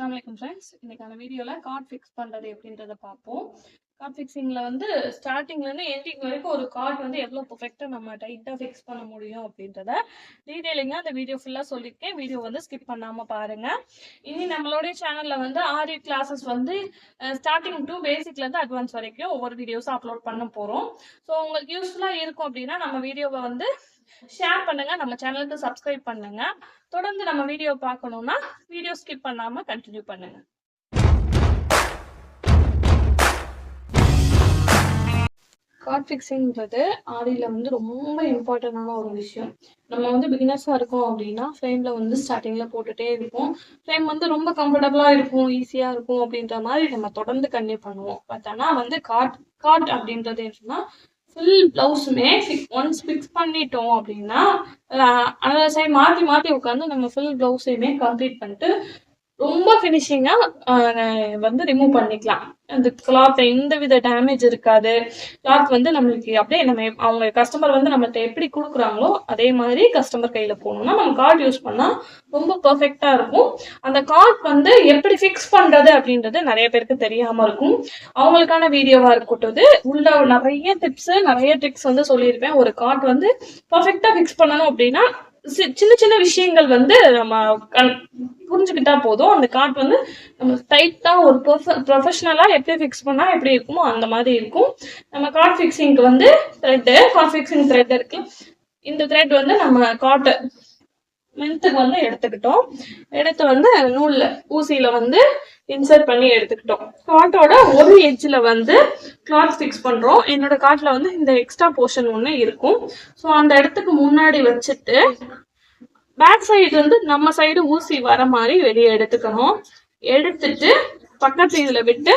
அஸ்லாம் வலைக்கம் ஃப்ரெண்ட்ஸ் இன்னைக்கான வீடியோவில் கார்ட் ஃபிக்ஸ் பண்ணுறது எப்படின்றத பார்ப்போம். கார்ட் ஃபிக்ஸிங்கில் வந்து ஸ்டார்டிங்லேருந்து எண்டிங் வரைக்கும் ஒரு கார்ட் வந்து எவ்வளோ பர்ஃபெக்டாக நம்ம டைட்டாக ஃபிக்ஸ் பண்ண முடியும் அப்படின்றத டீட்டெயிலிங்காக அந்த வீடியோ ஃபுல்லாக சொல்லியிருக்கேன். வீடியோ வந்து ஸ்கிப் பண்ணாமல் பாருங்கள் இனி நம்மளுடைய சேனலில் வந்து ஆரி கிளாஸஸ் வந்து ஸ்டார்டிங் டு பேசிக்லேருந்து அட்வான்ஸ் வரைக்கும் ஒவ்வொரு வீடியோஸும் அப்லோட் பண்ண போகிறோம் ஸோ உங்களுக்கு யூஸ்ஃபுல்லாக இருக்கும் அப்படின்னா நம்ம வீடியோவை வந்து ஷேர் பண்ணுங்க. நம்ம சேனலுக்கு சப்ஸ்கிரைப் பண்ணுங்க. தொடர்ந்து நம்ம வீடியோ பார்க்கணும்னா வீடியோ ஸ்கிப் பண்ணாமல் கண்டினியூ பண்ணுங்க. கார்ட் ஃபிக்ஸிங்கிறது ஆடியில் வந்து ரொம்ப இம்பார்ட்டண்டான ஒரு விஷயம். நம்ம வந்து பிகினர்ஸாக இருக்கோம் அப்படின்னா ஃப்ரேமில் வந்து ஸ்டார்டிங்கில் போட்டுகிட்டே இருப்போம். ஃப்ரேம் வந்து ரொம்ப கம்ஃபர்டபுளாக இருக்கும் ஈஸியாக இருக்கும் அப்படின்ற மாதிரி நம்ம தொடர்ந்து கன்டினியூ பண்ணுவோம். பட் ஆனால் வந்து கார்ட் கார்ட் அப்படின்றது என்னன்னா ஃபுல் ப்ளவுஸுமே ஒன்ஸ் ஃபிக்ஸ் பண்ணிட்டோம் அப்படின்னா அந்த சைடு மாற்றி மாற்றி உட்காந்து நம்ம ஃபுல் ப்ளவுஸையுமே கம்ப்ளீட் பண்ணிட்டு ரொம்ப ஃபினிஷிங்காக வந்து ரிமூவ் பண்ணிக்கலாம். அந்த கிளாத் எந்த வித டேமேஜ் இருக்காது. கிளாத் வந்து நம்மளுக்கு அப்படியே நம்ம அவங்க கஸ்டமர் வந்து நம்மள்ட்ட எப்படி கொடுக்குறாங்களோ அதே மாதிரி கஸ்டமர் கையில் போகணும்னா நம்ம கார்டு யூஸ் பண்ணால் ரொம்ப பர்ஃபெக்டாக இருக்கும். அந்த கார்ட் வந்து எப்படி ஃபிக்ஸ் பண்ணுறது அப்படின்றது நிறைய பேருக்கு தெரியாமல் இருக்கும். அவங்களுக்கான வீடியோவாக இருக்கட்டும் உள்ள நிறைய டிப்ஸ் நிறைய ட்ரிக்ஸ் வந்து சொல்லியிருப்பேன். ஒரு கார்ட் வந்து பர்ஃபெக்டாக ஃபிக்ஸ் பண்ணணும் அப்படின்னா சின்ன சின்ன விஷயங்கள் வந்து நம்ம கண்- புரிஞ்சுக்கிட்டா போதும். அந்த கார்ட் வந்து நம்ம டைட்டா ஒரு ப்ரொஃபஷனலா எப்படி ஃபிக்ஸ் பண்ணா எப்படி இருக்குமோ அந்த மாதிரி இருக்கும். நம்ம கார்ட் ஃபிக்ஸிங்க்கு வந்து த்ரெட்டு கார்ட் ஃபிக்ஸிங் த்ரெட் இருக்கு. இந்த த்ரெட் வந்து நம்ம காட்டு மென்த்துக்கு வந்து எடுத்துக்கிட்டோம். எடுத்து வந்து நூல்ல ஊசியில வந்து இன்சர்ட் பண்ணி எடுத்துக்கிட்டோம். காட்டோட ஒரு எட்ஜில் வந்து கிளாத் ஃபிக்ஸ் பண்ணுறோம் என்னோட காட்டில் வந்து இந்த எக்ஸ்ட்ரா போர்ஷன் ஒன்று இருக்கும். ஸோ அந்த இடத்துக்கு முன்னாடி வச்சுட்டு பேக் சைடு நம்ம சைடு ஊசி வர மாதிரி வெளியே எடுத்துக்கணும். எடுத்துட்டு பக்கத்து இதில் விட்டு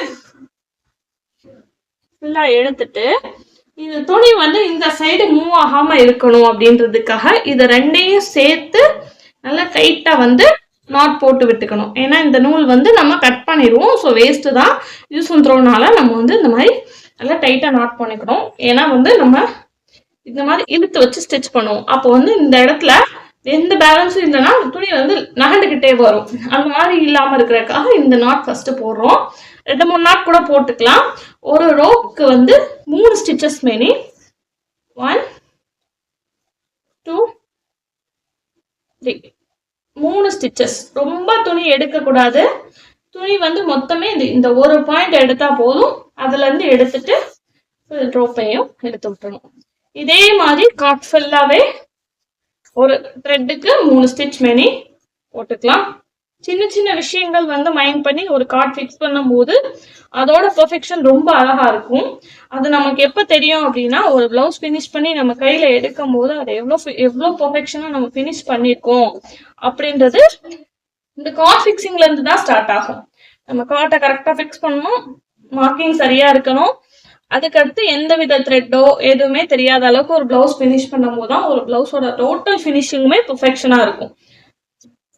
ஃபுல்லாக எடுத்துட்டு இந்த துணி வந்து இந்த சைடு மூவ் ஆகாம இருக்கணும் அப்படின்றதுக்காக இதை ரெண்டையும் சேர்த்து நல்லா டைட்டா வந்து நாட் போட்டு விட்டுக்கணும். ஏன்னா இந்த நூல் வந்து நம்ம கட் பண்ணிடுவோம். ஸோ வேஸ்ட்டு தான் யூஸ் த்ரோனால நம்ம வந்து இந்த மாதிரி நல்லா டைட்டாக நாட் பண்ணிக்கணும் ஏன்னா வந்து நம்ம இந்த மாதிரி இழுத்து வச்சு ஸ்டிச் பண்ணுவோம். அப்போ வந்து இந்த இடத்துல எந்த பேலன்ஸும் இல்லைன்னா துணி வந்து நகண்டுக்கிட்டே வரும். அந்த மாதிரி இல்லாமல் இருக்கிறதுக்காக இந்த நாட் ஃபஸ்ட்டு போடுறோம். ரெண்டு மூணு நாட் கூட போட்டுக்கலாம். ஒரு ரோக்கு வந்து மூணு stitches many. One two three மூணு ஸ்டிச்சஸ் ரொம்ப துணி எடுக்கக்கூடாது. துணி வந்து மொத்தமே இந்த இந்த ஒரு பாயிண்ட் எடுத்தால் போதும். அதுல இருந்து எடுத்துட்டு ரோப்பையும் எடுத்து விட்டுணும் இதே மாதிரி காட்ஃபுல்லாவே ஒரு த்ரெட்டுக்கு மூணு ஸ்டிச் மேனி போட்டுக்கலாம். சின்ன சின்ன விஷயங்கள் வந்து மைண்ட் பண்ணி ஒரு கார்ட் ஃபிக்ஸ் பண்ணும்போது அதோட பெர்ஃபெக்ஷன் ரொம்ப அழகா இருக்கும். அது நமக்கு எப்போ தெரியும் அப்படின்னா ஒரு பிளவுஸ் ஃபினிஷ் பண்ணி நம்ம கையில எடுக்கும் போது அதை எவ்வளோ எவ்வளோ பெர்ஃபெக்ஷனாக நம்ம ஃபினிஷ் பண்ணியிருக்கோம் அப்படின்றது இந்த கார்ட் ஃபிக்ஸிங்ல இருந்து தான் ஸ்டார்ட் ஆகும். நம்ம கார்ட்டை கரெக்டாக ஃபிக்ஸ் பண்ணணும் மார்க்கிங் சரியா இருக்கணும். அதுக்கடுத்து எந்த வித த்ரெட்டோ எதுவுமே தெரியாத அளவுக்கு ஒரு பிளவுஸ் ஃபினிஷ் பண்ணும்போது தான் ஒரு பிளவுஸோட டோட்டல் ஃபினிஷிங்குமே பெர்ஃபெக்ஷனா இருக்கும்.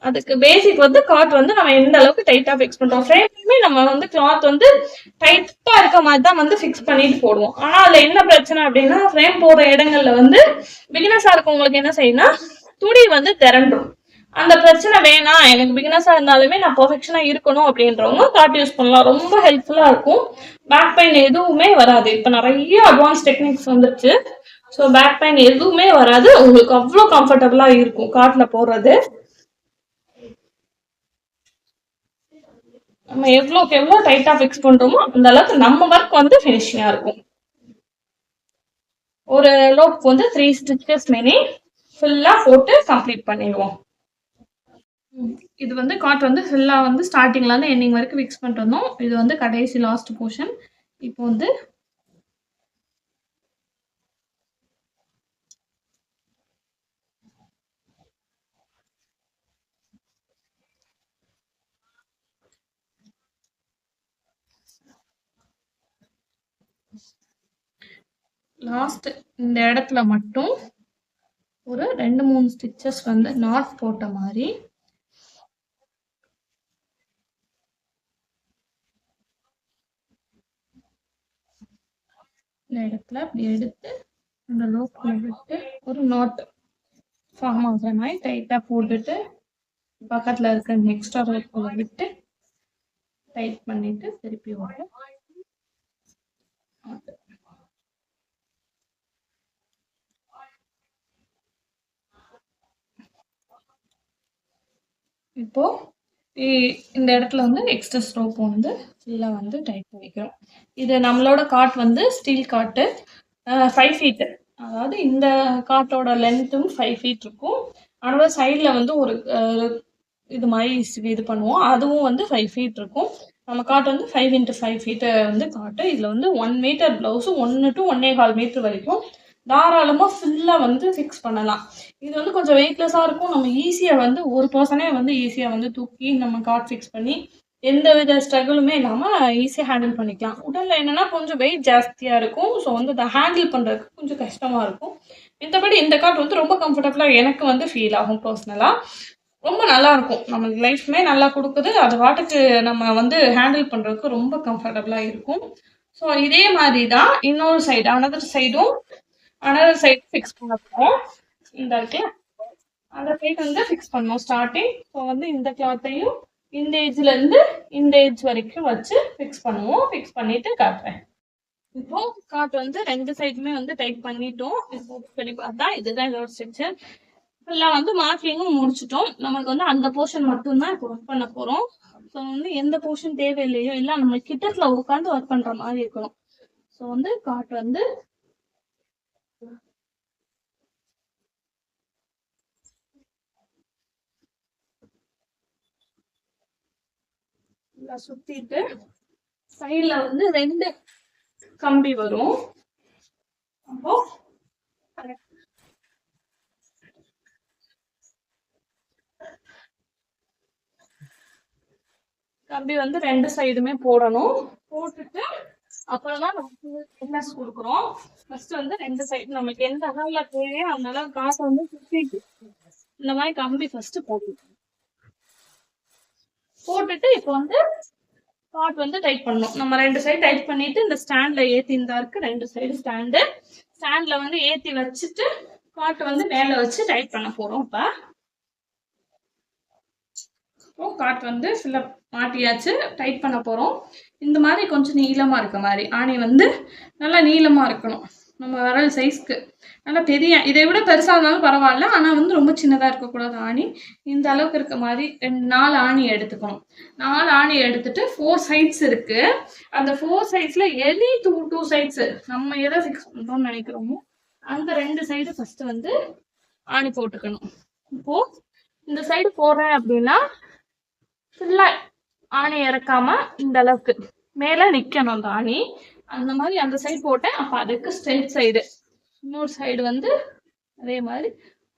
அதுக்கு பேசிக் வந்து காட் வந்து நம்ம எந்த அளவுக்கு டைட்டா ஃபிக்ஸ் பண்றோம்? ஃப்ரேம்லயுமே நம்ம வந்து கிளாத் வந்து டைட்டா இருக்க மாதிரி தான் வந்து ஃபிக்ஸ் பண்ணிட்டு போடுவோம். ஆனா அதுல என்ன பிரச்சனை அப்படின்னா ஃப்ரேம் போடுற இடங்கள்ல வந்து பிகினஸா இருக்கவங்களுக்கு என்ன செய்யணும் துணி வந்து திரண்டும் அந்த பிரச்சனை வேணாம். எனக்கு பிகினஸா இருந்தாலுமே நான் பர்ஃபெக்ஷனா இருக்கணும் அப்படின்றவங்க காட் யூஸ் பண்ணலாம். ரொம்ப ஹெல்ப்ஃபுல்லா இருக்கும். பேக் பெயின் எதுவுமே வராது. இப்ப நிறைய அட்வான்ஸ் டெக்னிக்ஸ் வந்துருச்சு. ஸோ பேக் பெயின் எதுவுமே வராது. உங்களுக்கு அவ்வளோ கம்ஃபர்டபுளாக இருக்கும் காட்டில் போடுறது. நம்ம எவ்வளோக்கு எவ்வளோ டைட்டா ஃபிக்ஸ் பண்ணுறோமோ அந்த அளவுக்கு நம்ம ஒர்க் வந்து ஃபினிஷிங்காக இருக்கும். ஒரு லோப் வந்து த்ரீ ஸ்டிச்சஸ் மினி ஃபுல்லா போட்டு கம்ப்ளீட் பண்ணிடுவோம். இது வந்து காட் வந்து ஃபுல்லா வந்து ஸ்டார்டிங்ல இருந்து எண்டிங் வரைக்கும் ஃபிக்ஸ் பண்ணிட்டு வந்தோம். இது வந்து கடைசி லாஸ்ட் போர்ஷன் இப்போ வந்து லாஸ்ட் இந்த இடத்துல மட்டும் ஒரு ரெண்டு மூணு ஸ்டிச்சஸ் வந்து நாட் போட்ட மாதிரி. இந்த இடத்துல அப்படி எடுத்து அந்த லோக்கில் விட்டு ஒரு நாட் ஃபார்ம் ஆகுற மாதிரி டைட்டாக போட்டுட்டு பக்கத்தில் இருக்க எக்ஸ்ட்ரா ரோப்புல விட்டு டைட் பண்ணிட்டு திருப்பி வரும். இப்போ இ- இந்த இடத்துல வந்து எக்ஸ்ட்ரா ரோப் வந்து ஃபுல்லாக வந்து டைட் பண்ணிக்கிறோம். இது நம்மளோட காட் வந்து ஸ்டீல் காட்டு ஃபைவ் ஃபீட்டு அதாவது இந்த காட்டோட லென்த்தும் ஃபைவ் ஃபீட் இருக்கும். அதோட சைடில் வந்து ஒரு இது மாதிரி இது பண்ணுவோம். அதுவும் வந்து ஃபைவ் ஃபீட் இருக்கும். நம்ம காட்டு வந்து ஃபைவ் இன்ட்டு ஃபைவ் ஃபீட்டு வந்து காட்டு இதில் வந்து ஒன் மீட்டர் ப்ளவுஸு ஒன்று டு ஒன்னே கால் மீட்டர் வரைக்கும் தாராளமாக ஃபுல்லாக வந்து ஃபிக்ஸ் பண்ணலாம். இது வந்து கொஞ்சம் வெயிட்லெஸ்ஸாக இருக்கும். நம்ம ஈஸியாக வந்து ஒரு பர்சனே வந்து ஈஸியாக வந்து தூக்கி நம்ம கார்ட் ஃபிக்ஸ் பண்ணி எந்த வித ஸ்ட்ரகிளுமே இல்லாமல் ஈஸியாக ஹேண்டில் பண்ணிக்கலாம். உடலில் என்னென்னா கொஞ்சம் வெயிட் ஜாஸ்தியாக இருக்கும். ஸோ வந்து அதை ஹேண்டில் பண்ணுறதுக்கு கொஞ்சம் கஷ்டமாக இருக்கும். மத்தபடி இந்த கார்ட் வந்து ரொம்ப கம்ஃபர்டபுளாக எனக்கு வந்து ஃபீல் ஆகும் பர்சனலாக ரொம்ப நல்லா இருக்கும். நம்ம லைஃப்மே நல்லா கொடுக்குது. அது பாட்டுக்கு நம்ம வந்து ஹேண்டில் பண்ணுறதுக்கு ரொம்ப கம்ஃபர்டபுளாக இருக்கும். ஸோ இதே மாதிரி தான் இன்னொரு சைடு அனதர் சைடும் அனதர் சைடு ஃபிக்ஸ் பண்ண போகிறோம் இந்த இருக்குல்ல அந்த சைடு வந்து ஃபிக்ஸ் பண்ணோம் ஸ்டார்டிங் ஸோ வந்து இந்த கிளாத்தையும் இந்த ஏஜ்ல இருந்து இந்த ஏஜ் வரைக்கும் வச்சு ஃபிக்ஸ் பண்ணுவோம். ஃபிக்ஸ் பண்ணிட்டு காட்டுறேன். இப்போ காட் வந்து ரெண்டு சைடுமே வந்து டைட் பண்ணிட்டோம். இப்போ சொல்லி பார்த்தா இதுதான் இதோட ஸ்ட்ரக்சர் ஃபுல்லாக வந்து மார்க்கிங்கும் முடிச்சிட்டோம். நமக்கு வந்து அந்த போர்ஷன் மட்டும்தான் இப்போ ஒர்க் பண்ண போகிறோம் ஸோ வந்து எந்த போர்ஷன் தேவையில்லையோ இல்லை நம்ம கிட்டத்தில் உட்காந்து ஒர்க் பண்ணுற மாதிரி இருக்கணும். ஸோ வந்து காட் வந்து நல்லா சுத்திட்டு சைடுல வந்து ரெண்டு கம்பி வரும். அப்போ கம்பி வந்து ரெண்டு சைடுமே போடணும். போட்டுட்டு அப்புறம் தான் நமக்கு திக்னஸ் கொடுக்குறோம். ஃபர்ஸ்ட் வந்து ரெண்டு சைடு நமக்கு எந்த அளவுல தேவையோ அந்த அளவு காசை வந்து சுத்திட்டு இந்த மாதிரி கம்பி ஃபர்ஸ்ட் போட்டுக்கணும் போட்டுட்டு இப்போ வந்து காட் வந்து டைட் பண்ணணும். நம்ம ரெண்டு சைடு டைட் பண்ணிட்டு இந்த ஸ்டாண்ட்ல ஏத்தி இருந்தா இருக்கு ரெண்டு சைடு ஸ்டாண்டு ஸ்டாண்ட்ல வந்து ஏத்தி வச்சுட்டு காட் வந்து மேல வச்சு டைட் பண்ண போறோம் இப்ப. இப்போ காட் வந்து சில மாட்டியாச்சு டைட் பண்ண போறோம். இந்த மாதிரி கொஞ்சம் நீளமா இருக்க மாதிரி. ஆணி வந்து நல்லா நீளமா இருக்கணும். நம்ம விரல் சைஸ்க்கு நல்லா பெரிய இதை விட பெருசா இருந்தாலும் பரவாயில்ல. ஆனா வந்து ரொம்ப சின்னதா இருக்கக்கூடாது ஆணி. இந்த அளவுக்கு இருக்க மாதிரி ரெண்டு நாலு ஆணி எடுத்துக்கணும். நாலு ஆணி எடுத்துட்டு ஃபோர் சைட்ஸ் இருக்கு. அந்த ஃபோர் சைட்ஸ்ல எனி டூ டூ சைட்ஸ் நம்ம எதை ஃபிக்ஸ் பண்ணுறோம்னு நினைக்கிறோமோ அந்த ரெண்டு சைடு ஃபர்ஸ்ட் வந்து ஆணி போட்டுக்கணும். இப்போ இந்த சைடு போடுறேன் அப்படின்னா ஃபுல்லா ஆணி இறக்காம இந்த அளவுக்கு மேல நிக்கணும் அந்த ஆணி. அந்த மாதிரி அந்த சைடு போட்டேன். அப்போ அதுக்கு ஸ்ட்ரெயிட் சைடு இன்னொரு சைடு வந்து அதே மாதிரி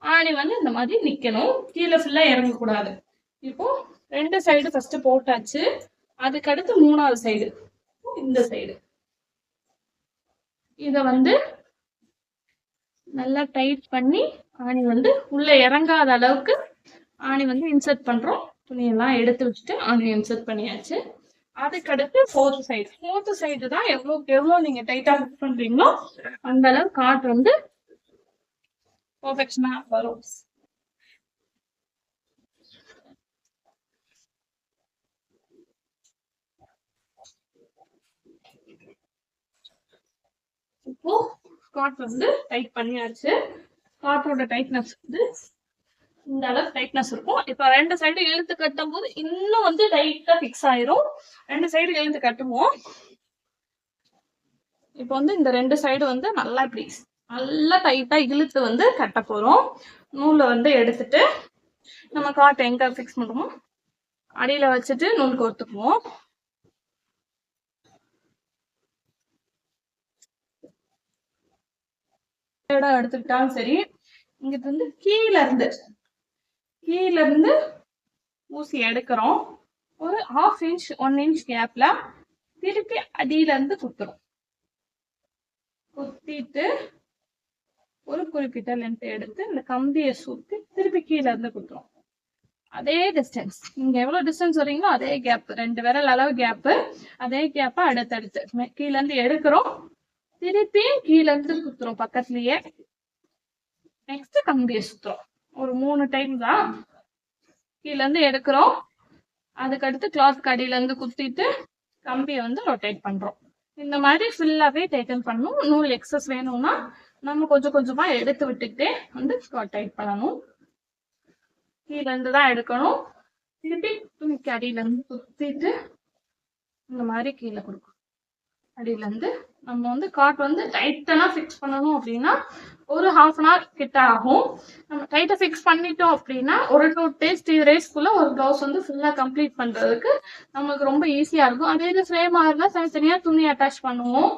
ஆணி வந்து இந்த மாதிரி நிக்கணும். கீழே ஃபுல்லா இறங்கக்கூடாது. இப்போ ரெண்டு சைடு ஃபஸ்ட்டு போட்டாச்சு. அதுக்கடுத்து மூணாவது சைடு இந்த சைடு இதை வந்து நல்லா டைட் பண்ணி ஆணி வந்து உள்ளே இறங்காத அளவுக்கு ஆணி வந்து இன்சர்ட் பண்றோம். துணியெல்லாம் எடுத்து வச்சுட்டு ஆணி இன்சர்ட் பண்ணியாச்சு. அதுக்கடுத்து ஃபோர்த் சைடு ஃபோர்த் சைடு தான் எவ்வளோக்கு எவ்வளோ நீங்கள் டைட்டாக ஃபிட் பண்ணுறீங்களோ அந்த அளவு காட் வந்து பர்ஃபெக்ஷனாக வரும். இப்போ ஸ்காட் வந்து டைட் பண்ணியாச்சு. ஸ்காட்டோட டைட்னஸ் வந்து இந்த அளவு டைட்னஸ் இருக்கும். இப்போ ரெண்டு சைடு இழுத்து கட்டும் போது இன்னும் வந்து டைட்டா ஃபிக்ஸ் ஆயிரும். ரெண்டு சைடு இழுத்து கட்டுவோம். இப்போ வந்து இந்த ரெண்டு சைடு வந்து நல்லா இப்படி நல்லா டைட்டா இழுத்து வந்து கட்ட போறோம். நூலை வந்து எடுத்துட்டு நம்ம காட்டை எங்க ஃபிக்ஸ் பண்ணுவோமோ அடியில வச்சுட்டு நூல் கோர்த்துக்குவோம் இடம் எடுத்துக்கிட்டாலும் சரி இங்கிட்டு வந்து கீழே இருந்து கீழேருந்து ஊசி எடுக்கிறோம். ஒரு ஹாஃப் இன்ச் ஒன் இன்ச் கேப்ல திருப்பி அடியில இருந்து குத்துறோம். குத்திட்டு ஒரு குறிப்பிட்ட லென்த் எடுத்து இந்த கம்பியை சுற்றி திருப்பி கீழே இருந்து குத்துறோம். அதே டிஸ்டன்ஸ் நீங்க எவ்வளவு டிஸ்டன்ஸ் வரீங்களோ அதே கேப் ரெண்டு விரல் அளவு கேப் அதே கேப்பை அடுத்தடுத்து கீழே இருந்து எடுக்கிறோம். திருப்பி கீழ இருந்து குத்துறோம் பக்கத்துலயே. நெக்ஸ்ட் கம்பியை சுத்துறோம். ஒரு மூணு டைம் தான் கீழேருந்து எடுக்கிறோம். அதுக்கடுத்து கிளாத் கடியிலேருந்து குத்திட்டு கம்பியை வந்து ரொட்டேட் பண்ணுறோம் இந்த மாதிரி ஃபுல்லாகவே டைட்டன் பண்ணணும். நூல் எக்ஸஸ் வேணும்னா நம்ம கொஞ்சம் கொஞ்சமாக எடுத்து விட்டுக்கிட்டே வந்து டைட் பண்ணணும். கீழேருந்து தான் எடுக்கணும். திருப்பி துணிக்கு கடியிலேருந்து குத்திட்டு இந்த மாதிரி கீழே கொடுக்கணும். அடியிலேருந்து நம்ம வந்து காட் வந்து டைட்டனாக ஃபிக்ஸ் பண்ணணும் அப்படின்னா ஒரு ஹாஃப் அன் ஹவர் கிட்ட ஆகும். நம்ம டைட்டாக ஃபிக்ஸ் பண்ணிட்டோம் அப்படின்னா ஒரு டூ டேஸ் த்ரீ டேஸ்க்குள்ள ஒரு ப்ளவுஸ் வந்து ஃபுல்லாக கம்ப்ளீட் பண்ணுறதுக்கு நம்மளுக்கு ரொம்ப ஈஸியாக இருக்கும். அதே இது ஃப்ரேமாக இருந்தால் தனித்தனியாக துணி அட்டாச் பண்ணுவோம்.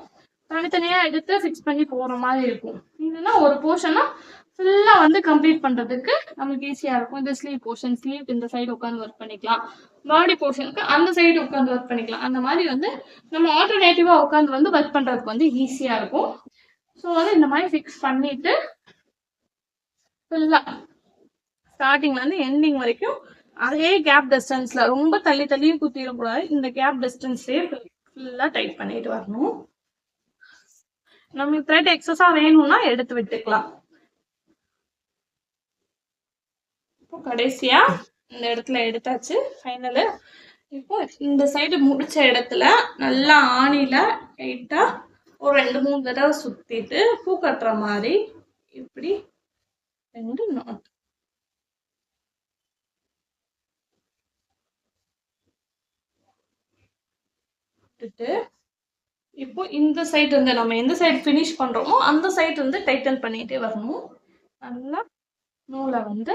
தனித்தனியாக எடுத்து ஃபிக்ஸ் பண்ணி போகிற மாதிரி இருக்கும். இதுனா ஒரு போர்ஷனாக ஃபுல்லாக வந்து கம்ப்ளீட் பண்ணுறதுக்கு நமக்கு ஈஸியாக இருக்கும். இந்த ஸ்லீவ் போர்ஷன் ஸ்லீவ் இந்த சைடு உட்காந்து ஒர்க் பண்ணிக்கலாம். பாடி போர்ஷனுக்கு அந்த சைடு உட்காந்து ஒர்க் பண்ணிக்கலாம். அந்த மாதிரி வந்து நம்ம ஆல்டர்னேட்டிவாக உட்காந்து வந்து ஒர்க் பண்ணுறதுக்கு வந்து ஈஸியாக இருக்கும். ஸோ வந்து இந்த மாதிரி ஃபிக்ஸ் பண்ணிட்டு ஃபுல்லாக ஸ்டார்டிங்லேருந்து எண்டிங் வரைக்கும் அதே கேப் டிஸ்டன்ஸில் ரொம்ப தள்ளி தள்ளியும் குத்திடக்கூடாது. இந்த கேப் டிஸ்டன்ஸ்லேயே ஃபுல்லாக டைட் பண்ணிட்டு வரணும். நம்ம த்ரெட் எக்ஸஸாக வேணும்னா எடுத்து விட்டுக்கலாம். கடைசியாக கடைசியா இந்த இடத்துல எடுத்தாச்சு. ஃபைனலு இப்போ இந்த சைடு முடிச்ச இடத்துல நல்லா ஆணில டைட்டா ஒரு ரெண்டு மூணு தடவை சுத்திட்டு பூ கட்டுற மாதிரி இப்படி ரெண்டு நாட் விட்டுட்டு இப்போ இந்த சைடு வந்து நம்ம எந்த சைடு ஃபினிஷ் பண்றோமோ அந்த சைடு வந்து டைட்டன் பண்ணிட்டே வரணும். நல்லா நூலை வந்து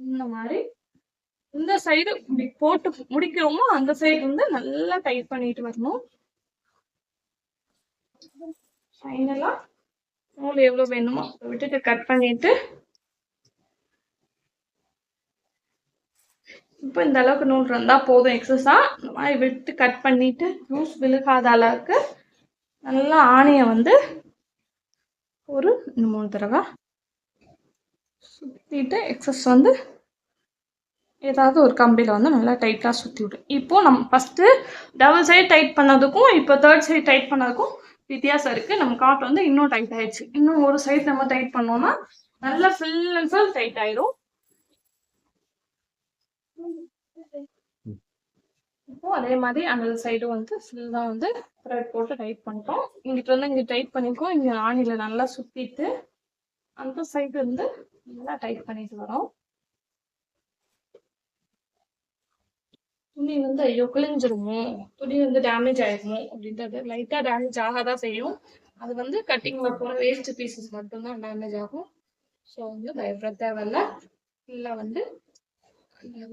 இந்த மாதிரி இந்த சைடு போட்டு முடிக்கிறோமோ அந்த சைடு வந்து நல்லா டைட் பண்ணிட்டு வரணும். ஃபைனலா நூல் எவ்வளவு வேணுமோ விட்டுட்டு கட் பண்ணிட்டு. இப்போ இந்த அளவுக்கு நூல் இருந்தால் போதும் எக்ஸஸா இந்த மாதிரி விட்டு கட் பண்ணிட்டு லூஸ் விழுகாத அளவுக்கு நல்லா ஆணியை வந்து ஒரு மூணு தடவை சுற்றிட்டு எக்ஸஸ் வந்து ஏதாவது ஒரு கம்பியில் வந்து நல்லா டைட்டாக சுற்றி விடும் இப்போது நம்ம ஃபஸ்ட்டு டபுள் சைட் டைட் பண்ணதுக்கும் இப்போ தேர்ட் சைட் டைட் பண்ணதுக்கும் வித்தியாசம் இருக்குது நம்ம காட் வந்து இன்னும் டைட் ஆயிடுச்சு. இன்னும் ஒரு சைட் நம்ம டைட் பண்ணோம்னா நல்லா ஃபுல் அண்ட் ஃபுல் டைட் ஆயிரும். இப்போ அதே மாதிரி அந்த சைடும் வந்து ஃபுல்லாக வந்து த்ரெட் போட்டு டைட் பண்ணிட்டோம். இங்கிட்ட வந்து இங்கே டைட் பண்ணிக்கோ. இங்கே ஆணியில் நல்லா சுற்றிட்டு அந்த சைடு வந்து நல்லா டைட் பண்ணிட்டு வரோம். துணி வந்து ஐயோ கிழிஞ்சிருமோ துணி வந்து டேமேஜ் ஆயிருமோ அப்படின்றது லைட்டாக டேமேஜ் ஆகாதான் செய்யும். அது வந்து கட்டிங்ல போகிற வேஸ்ட் பீசஸ் மட்டும்தான் டேமேஜ் ஆகும். ஸோ வந்து பயப்பட தேவையில்ல. ஃபுல்லாக வந்து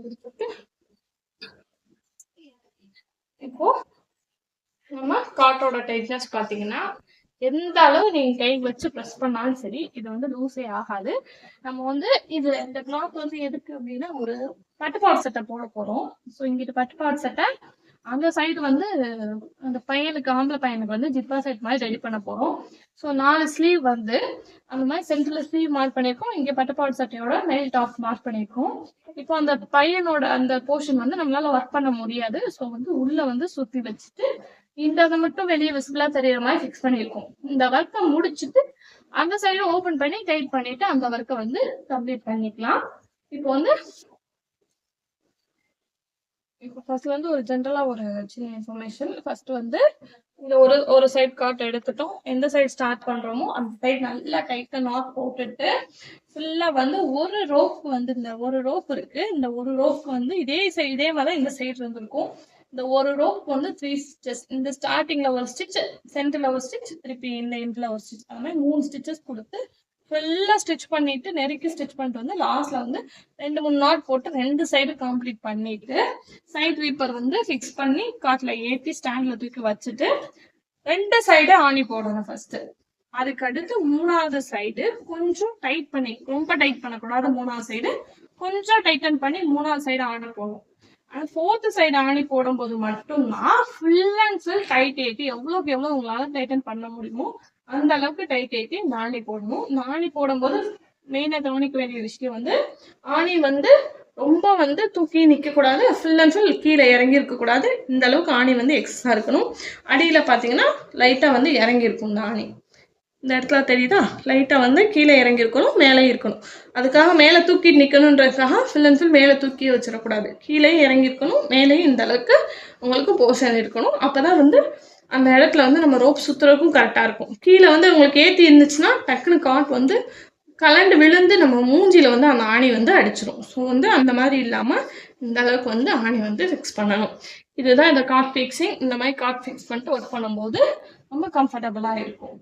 கொடுத்துட்டு இப்போ நம்ம காட்டோட டைட்னஸ் பார்த்தீங்கன்னா எந்த அளவு நீங்க கை வச்சு ப்ரெஸ் பண்ணாலும் சரி இது வந்து லூஸே ஆகாது. நம்ம வந்து இது இந்த கிளாத் வந்து எதுக்கு அப்படின்னா ஒரு பட்டுப்பாடு சட்டை போட போறோம். ஸோ இங்கிட்டு பட்டுப்பாடு சட்டை அந்த சைடு வந்து அந்த பையனுக்கு ஆம்பளை பையனுக்கு வந்து ஜிப்பா சைட் மாதிரி ரெடி பண்ண போறோம். ஸோ நாலு ஸ்லீவ் வந்து அந்த மாதிரி சென்டர்ல ஸ்லீவ் மார்க் பண்ணியிருக்கோம் இங்கே பட்டுப்பாடு சட்டையோட மேல் டாப் மார்க் பண்ணியிருக்கோம் இப்போ அந்த பையனோட அந்த போர்ஷன் வந்து நம்மளால ஒர்க் பண்ண முடியாது. ஸோ வந்து உள்ள வந்து சுத்தி வச்சுட்டு இந்த அதை மட்டும் வெளியே விசிபிளா தெரியற மாதிரி ஃபிக்ஸ் பண்ணியிருக்கோம். இந்த ஒர்க்கை முடிச்சுட்டு அந்த சைடு ஓபன் பண்ணி டைட் பண்ணிட்டு அந்த ஒர்க்கை வந்து கம்ப்ளீட் பண்ணிக்கலாம். இப்போ வந்து இப்போ ஃபர்ஸ்ட் வந்து ஒரு ஜென்ரலா ஒரு சின்ன இன்ஃபர்மேஷன் ஃபர்ஸ்ட் வந்து இந்த ஒரு ஒரு சைடு காட் எடுத்துட்டோம். எந்த சைடு ஸ்டார்ட் பண்றோமோ அந்த சைடு நல்லா டைட்டா நாட் போட்டுட்டு ஃபுல்லா வந்து ஒரு ரோப் வந்து இந்த ஒரு ரோப் இருக்கு. இந்த ஒரு ரோப் வந்து இதே சைடு இதே மாதிரி இந்த சைடு இருந்திருக்கும். இந்த ஒரு ரோப் வந்து த்ரீ ஸ்டிச்சஸ் இந்த ஸ்டார்டிங்ல ஒரு ஸ்டிச் சென்டர்ல ஒரு ஸ்டிச் திருப்பி இந்த எண்ட்ல ஒரு ஸ்டிச் அந்த மாதிரி மூணு ஸ்டிச்சஸ் கொடுத்து ஃபுல்லா ஸ்டிச் பண்ணிட்டு நெருக்கி ஸ்டிச் பண்ணிட்டு வந்து லாஸ்ட்ல வந்து ரெண்டு மூணு நாட் போட்டு ரெண்டு சைடு கம்ப்ளீட் பண்ணிட்டு சைட் வீப்பர் வந்து ஃபிக்ஸ் பண்ணி காட்டில் ஏற்றி ஸ்டாண்ட்ல தூக்கி வச்சுட்டு ரெண்டு சைடு ஆணி போடணும் ஃபர்ஸ்ட் அதுக்கு அடுத்து மூணாவது சைடு கொஞ்சம் டைட் பண்ணி ரொம்ப டைட் பண்ணக்கூடாது மூணாவது சைடு கொஞ்சம் டைட்டன் பண்ணி மூணாவது சைடு ஆணி போடணும். ஆனால் ஃபோர்த்து சைடு ஆணி போடும்போது மட்டும்தான் ஃபுல் அண்ட் ஃபுல் டைட் ஏற்றி எவ்வளோக்கு எவ்வளோ உங்களால் டைட்டன் பண்ண முடியுமோ அந்த அளவுக்கு டைட் ஏற்றி நாணி போடணும். நாணி போடும்போது மெயினாக கவனிக்க வேண்டிய விஷயம் வந்து ஆணி வந்து ரொம்ப வந்து தூக்கி நிற்கக்கூடாது ஃபுல் அண்ட் ஃபுல் கீழே இறங்கி இருக்கக்கூடாது. இந்த அளவுக்கு ஆணி வந்து எக்ஸஸாக இருக்கணும். அடியில் பார்த்தீங்கன்னா லைட்டாக வந்து இறங்கி இருக்கும் இந்த ஆணி. இந்த இடத்துல தெரியுதா? லைட்டாக வந்து கீழே இறங்கியிருக்கணும் மேலே இருக்கணும். அதுக்காக மேலே தூக்கி நிற்கணுன்றதுக்காக ஃபில் அண்ட் ஃபில் மேலே தூக்கி வச்சிடக்கூடாது. கீழே இறங்கியிருக்கணும் மேலேயும் இந்த அளவுக்கு உங்களுக்கு போர்ஷன் இருக்கணும். அப்போ தான் வந்து அந்த இடத்துல வந்து நம்ம ரோப் சுற்றுறதுக்கும் கரெக்டாக இருக்கும். கீழே வந்து உங்களுக்கு ஏற்றி இருந்துச்சுன்னா டக்குன்னு காட் வந்து கலண்டு விழுந்து நம்ம மூஞ்சியில் வந்து அந்த ஆணி வந்து அடிச்சிடும் ஸோ வந்து அந்த மாதிரி இல்லாமல் இந்த அளவுக்கு வந்து ஆணி வந்து ஃபிக்ஸ் பண்ணணும். இதுதான் இந்த காட் ஃபிக்ஸிங் இந்த மாதிரி காட் ஃபிக்ஸ் பண்ணிட்டு ஒர்க் பண்ணும்போது ரொம்ப கம்ஃபர்டபுளாக இருக்கும்.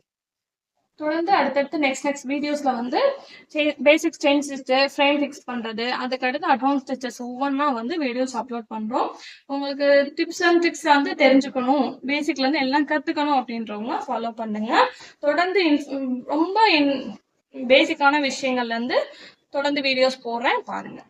தொடர்ந்து அடுத்தடுத்து நெக்ஸ்ட் நெக்ஸ்ட் வீடியோஸில் வந்து basic chain stitch frame fix பண்ணுறது அதுக்கடுத்து அட்வான்ஸ் ஸ்டிச்சஸ் ஒவ்வொன்றா வந்து வீடியோஸ் அப்லோட் பண்ணுறோம் உங்களுக்கு டிப்ஸ் அண்ட் ட்ரிக்ஸ் வந்து தெரிஞ்சுக்கணும். பேசிக்லேருந்து எல்லாம் கற்றுக்கணும் அப்படின்றவங்க ஃபாலோ பண்ணுங்கள் தொடர்ந்து இன் ரொம்ப பேசிக்கான விஷயங்கள்லேருந்து தொடர்ந்து வீடியோஸ் போடுறேன் பாருங்கள்